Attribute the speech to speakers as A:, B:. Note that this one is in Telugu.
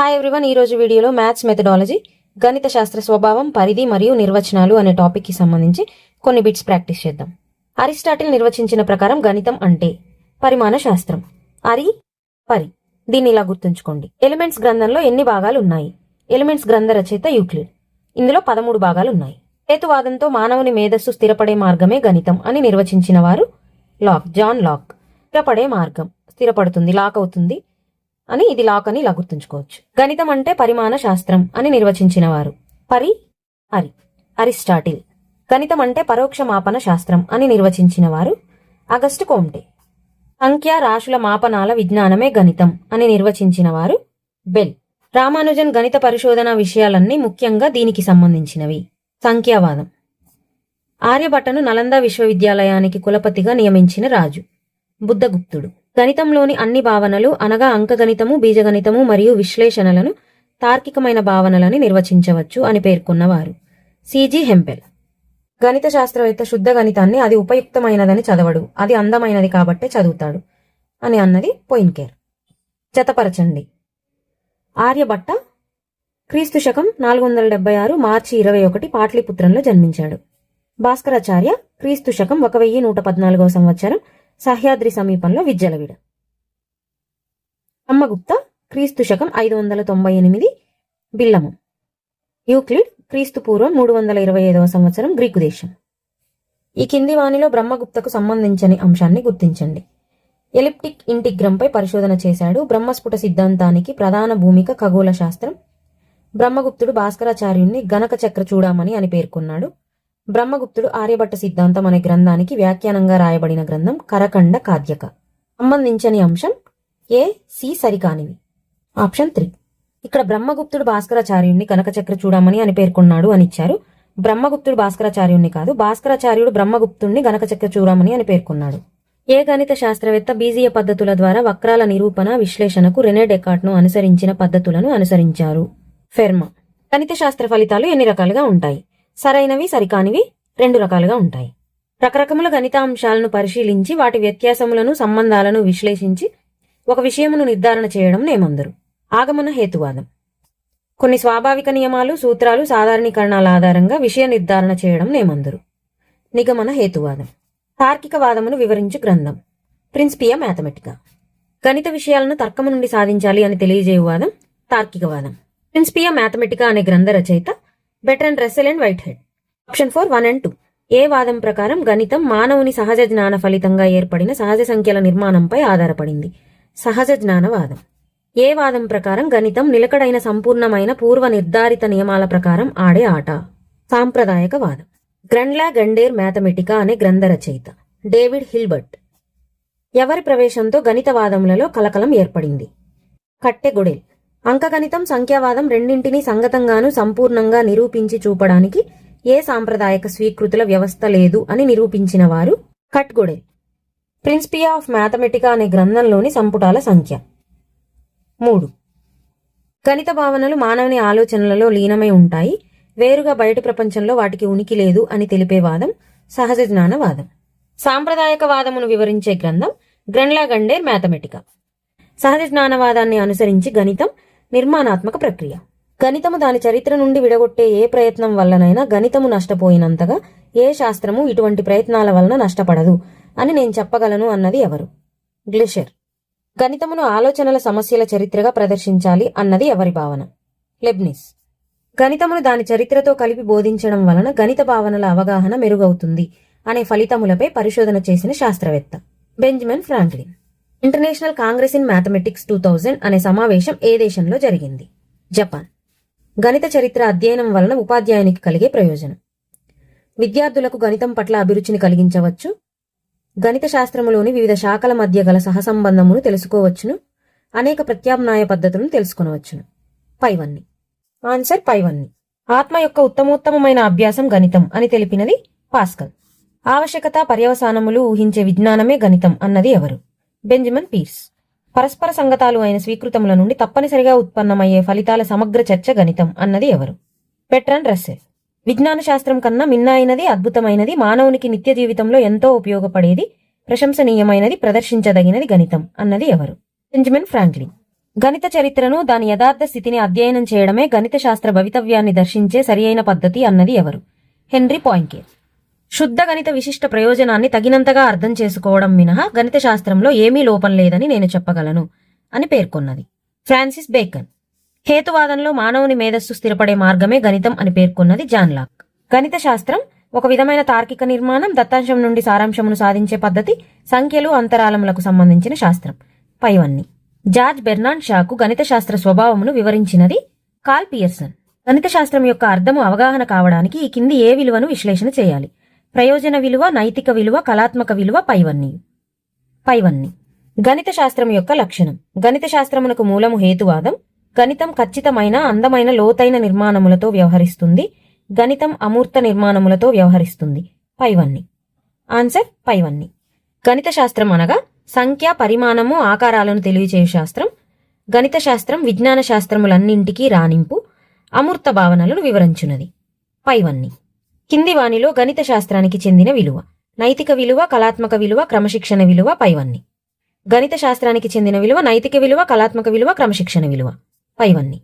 A: హాయ్ ఎవ్రీవన్ ఈ రోజు వీడియోలో మ్యాథ్స్ మెథడాలజీ గణిత శాస్త్ర స్వభావం పరిధి మరియు నిర్వచనాలు అనే టాపిక్కి సంబంధించి కొన్ని బిట్స్ ప్రాక్టీస్ చేద్దాం. అరిస్టాటిల్ నిర్వచించిన ప్రకారం గణితం అంటే పరిమాణ శాస్త్రం. అరి పరి. దీన్ని ఇలా గుర్తుంచుకోండి. ఎలిమెంట్స్ గ్రంథంలో ఎన్ని భాగాలు ఉన్నాయి? ఎలిమెంట్స్ గ్రంథ రచయిత యూక్లిడ్ ఇందులో పదమూడు భాగాలు ఉన్నాయి. హేతువాదంతో మానవుని మేధస్సు స్థిరపడే మార్గమే గణితం అని నిర్వచించిన వారు లాక్ జాన్ లాక్. స్థిరపడే మార్గం. స్థిరపడుతుంది లాక్ అవుతుంది. అని ఇది లాక్ అని ఇలా గుర్తుంచుకోవచ్చు గణితం అంటే పరిమాణ శాస్త్రం అని నిర్వచించిన వారు పరి అరి అరిస్టాటిల్. గణితం అంటే పరోక్ష మాపన శాస్త్రం అని నిర్వచించిన వారు అగస్టు కోమ్టే సంఖ్య రాశుల మాపనాల విజ్ఞానమే గణితం అని నిర్వచించిన వారు బెల్. రామానుజన్ గణిత పరిశోధన విషయాలన్నీ ముఖ్యంగా దీనికి సంబంధించినవి. సంఖ్యావాదం. ఆర్యభట్టను నలంద విశ్వవిద్యాలయానికి కులపతిగా నియమించిన రాజు. బుద్ధగుప్తుడు. గణితంలోని అన్ని భావనలు అనగా అంకగణితము బీజగణితము మరియు విశ్లేషణలను తార్కికమైన భావనలని నిర్వచించవచ్చు అని పేర్కొన్నవారు. CG Hempel. గణిత శాస్త్రవేత్త శుద్ధ గణితాన్ని అది ఉపయుక్తమైనదని చదవడు అది అందమైనది కాబట్టే చదువుతాడు అని అన్నది పోయిన్కేర్. జతపరచండి. ఆర్యభట్ట క్రీస్తు శకం నాలుగు వందల డెబ్బై ఆరు మార్చి ఇరవై ఒకటి పాట్లిపుత్రంలో జన్మించాడు. భాస్కరాచార్య క్రీస్తు శకం ఒక వెయ్యి నూట పద్నాలుగవ సంవత్సరం సహ్యాద్రి సమీపంలో విజ్జలవిడ. అమ్మగుప్త క్రీస్తు శకం ఐదు వందల తొంభై ఎనిమిది బిల్లము. యూక్లిడ్ క్రీస్తు పూర్వం మూడు వందల ఇరవై ఐదవ సంవత్సరం గ్రీకు దేశం. ఈ కింది వాణిలో బ్రహ్మగుప్తకు సంబంధించని అంశాన్ని గుర్తించండి. ఎలిప్టిక్ ఇంటిగ్రంపై పరిశోధన చేశాడు బ్రహ్మస్ఫుట సిద్ధాంతానికి ప్రధాన భూమిక ఖగోళ శాస్త్రం బ్రహ్మగుప్తుడు భాస్కరాచార్యుణ్ణి గణక చక్ర చూడమని అని పేర్కొన్నాడు. బ్రహ్మగుప్తుడు ఆర్యభట్ట సిద్ధాంతం అనే గ్రంథానికి వ్యాఖ్యానంగా రాయబడిన గ్రంథం కరకండ కాద్యక. సంబంధించని అంశం ఏ సి సరికానివి. Option three. ఇక్కడ బ్రహ్మగుప్తుడు భాస్కరాచార్యుణ్ణి కనకచక్ర చూడమని అని పేర్కొన్నాడు అని ఇచ్చారు. బ్రహ్మగుప్తుడు భాస్కరాచార్యుణ్ణి కాదు భాస్కరాచార్యుడు బ్రహ్మగుప్తుణ్ణి గణకచక్ర చూడమని అని పేర్కొన్నాడు. ఏ గణిత శాస్త్రవేత్త బీజీయ పద్ధతుల ద్వారా వక్రాల నిరూపణ విశ్లేషణకు రెనే డెకాట్ను అనుసరించిన పద్ధతులను అనుసరించారు. ఫెర్మా. గణిత శాస్త్ర ఫలితాలు ఎన్ని రకాలుగా ఉంటాయి? సరైనవి సరికానివి రెండు రకాలుగా ఉంటాయి. రకరకముల గణిత అంశాలను పరిశీలించి వాటి వ్యత్యాసములను సంబంధాలను విశ్లేషించి ఒక విషయమును నిర్ధారణ చేయడం నేమందరు. ఆగమన హేతువాదం. కొన్ని స్వాభావిక నియమాలు సూత్రాలు సాధారణీకరణాల ఆధారంగా విషయ నిర్ధారణ చేయడం నేమందరు. నిగమన హేతువాదం. తార్కిక వాదమును వివరించు గ్రంథం. Principia Mathematica. గణిత విషయాలను తర్కము నుండి సాధించాలి అని తెలియజేయువాదం తార్కికవాదం ప్రిన్సిపియా మ్యాథమెటికా అనే గ్రంథ రచయిత Bertrand Russell and Whitehead option four one and two ఏ వాదం ప్రకారం గణితం మానవుని సహజ జ్ఞాన ఫలితంగా ఏర్పడిన సహజ సంఖ్యల నిర్మాణంపై ఆధారపడింది. సహజ జ్ఞానవాదం ఏ వాదం ప్రకారం గణితం నిలకడైన సంపూర్ణమైన పూర్వ నిర్ధారిత నియమాల ప్రకారం ఆడే ఆట. సాంప్రదాయక వాదం. గ్రండ్లా గండేర్ మ్యాథమెటికా అనే గ్రంథ రచయిత. David Hilbert. ఎవరి ప్రవేశంతో గణితవాదములలో కలకలం ఏర్పడింది? కట్టెగొడెల్ అంకగణితం సంఖ్యావాదం రెండింటినీ సంగతంగాను సంపూర్ణంగా నిరూపించి చూపడానికి ఏ సాంప్రదాయక స్వీకృతుల వ్యవస్థ లేదు అని నిరూపించిన వారు కట్గొడెల్ ప్రిన్సిపియా ఆఫ్ మ్యాథమెటికా అనే గ్రంథంలోని సంపుటాల సంఖ్య. మూడు. గణిత భావనలు మానవుని ఆలోచనలలో లీనమై ఉంటాయి. వేరుగా బయటి ప్రపంచంలో వాటికి ఉనికి లేదు అని తెలిపే వాదం సహజ జ్ఞానవాదం. సాంప్రదాయక వాదమును వివరించే గ్రంథం గ్రెన్లా గండేర్ మ్యాథమెటికా. సహజ జ్ఞానవాదాన్ని అనుసరించి గణితం నిర్మాణాత్మక ప్రక్రియ. గణితము దాని చరిత్ర నుండి విడగొట్టే ఏ ప్రయత్నం వల్లనైనా గణితము నష్టపోయినంతగా ఏ శాస్త్రము ఇటువంటి ప్రయత్నాల వలన నష్టపడదు అని నేను చెప్పగలను అన్నది ఎవరు? గ్లిషర్. గణితమును ఆలోచనల సమస్యల చరిత్రగా ప్రదర్శించాలి అన్నది ఎవరి భావన? లెబ్నిస్. గణితమును దాని చరిత్రతో కలిపి బోధించడం వలన గణిత భావనల అవగాహన మెరుగవుతుంది అనే ఫలితములపై పరిశోధన చేసిన శాస్త్రవేత్త. Benjamin Franklin. International Congress in Mathematics two thousand అనే సమావేశం ఏ దేశంలో జరిగింది? జపాన్. గణిత చరిత్ర అధ్యయనం వలన ఉపాధ్యాయునికి కలిగే ప్రయోజనం. విద్యార్థులకు గణితం పట్ల అభిరుచిని కలిగించవచ్చు. గణిత శాస్త్రములోని వివిధ శాఖల మధ్య గల సహసంబంధమును తెలుసుకోవచ్చును. అనేక ప్రత్యామ్నాయ పద్ధతులను తెలుసుకునవచ్చును. పైవన్ని. ఆన్సర్ పైవన్ని. ఆత్మ యొక్క ఉత్తమోత్తమమైన అభ్యాసం గణితం అని తెలిపినది పాస్కల్. ఆవశ్యకత పర్యవసానములు ఊహించే విజ్ఞానమే గణితం అన్నది ఎవరు? Benjamin Peirce. పరస్పర సంగతాలు అయిన స్వీకృతముల నుండి తప్పనిసరిగా ఉత్పన్నమయ్యే ఫలితాల సమగ్ర చర్చ గణితం అన్నది ఎవరు? పెట్రన్ రస్సెల్ విజ్ఞాన శాస్త్రం కన్నా మిన్నైనది అద్భుతమైనది మానవునికి నిత్య జీవితంలో ఎంతో ఉపయోగపడేది ప్రశంసనీయమైనది ప్రదర్శించదగినది గణితం అన్నది ఎవరు? Benjamin Franklin. గణిత చరిత్రను దాని యథార్థ స్థితిని అధ్యయనం చేయడమే గణిత శాస్త్ర భవితవ్యాన్ని దర్శించే సరియైన పద్ధతి అన్నది ఎవరు? హెన్రీ పాయింకేర్ శుద్ధ గణిత విశిష్ట ప్రయోజనాన్ని తగినంతగా అర్థం చేసుకోవడం మినహా గణిత శాస్త్రంలో ఏమీ లోపం లేదని నేను చెప్పగలను అని పేర్కొన్నది. Francis bacon. హేతువాదంలో మానవుని మేధస్సు స్థిరపడే మార్గమే గణితం అని పేర్కొన్నది జాన్లాక్ గణిత శాస్త్రం ఒక విధమైన తార్కిక నిర్మాణం దత్తాంశం నుండి సారాంశమును సాధించే పద్ధతి సంఖ్యలు అంతరాలములకు సంబంధించిన శాస్త్రం. పైవన్నీ. జార్జ్ బెర్నాన్ షాకు గణిత శాస్త్ర స్వభావమును వివరించినది కాల్ పియర్సన్. గణిత శాస్త్రం యొక్క అర్థము అవగాహన కావడానికి ఈ కింది ఏ విలువను విశ్లేషణ చేయాలి? ప్రయోజన విలువ నైతిక విలువ కళాత్మక విలువ పైవన్నీ. పైవన్నీ. గణిత శాస్త్రం యొక్క లక్షణం. గణిత శాస్త్రమునకు మూలము హేతువాదం. గణితం ఖచ్చితమైన అందమైన లోతైన నిర్మాణములతో వ్యవహరిస్తుంది. గణితం అమూర్త నిర్మాణములతో వ్యవహరిస్తుంది. పైవన్నీ. ఆన్సర్ పైవన్నీ. గణిత శాస్త్రం అనగా సంఖ్య పరిమాణము ఆకారాలను తెలియచేయు శాస్త్రం. గణిత శాస్త్రం విజ్ఞాన శాస్త్రములన్నింటికీ రాణింపు అమూర్త భావనలను వివరించున్నది. పైవన్నీ. కింది వానిలో గణిత శాస్త్రానికి చెందిన విలువ. నైతిక విలువ కళాత్మక విలువ క్రమశిక్షణ విలువ పైవన్నీ. గణిత శాస్త్రానికి చెందిన విలువ నైతిక విలువ కళాత్మక విలువ క్రమశిక్షణ విలువ పైవన్నీ.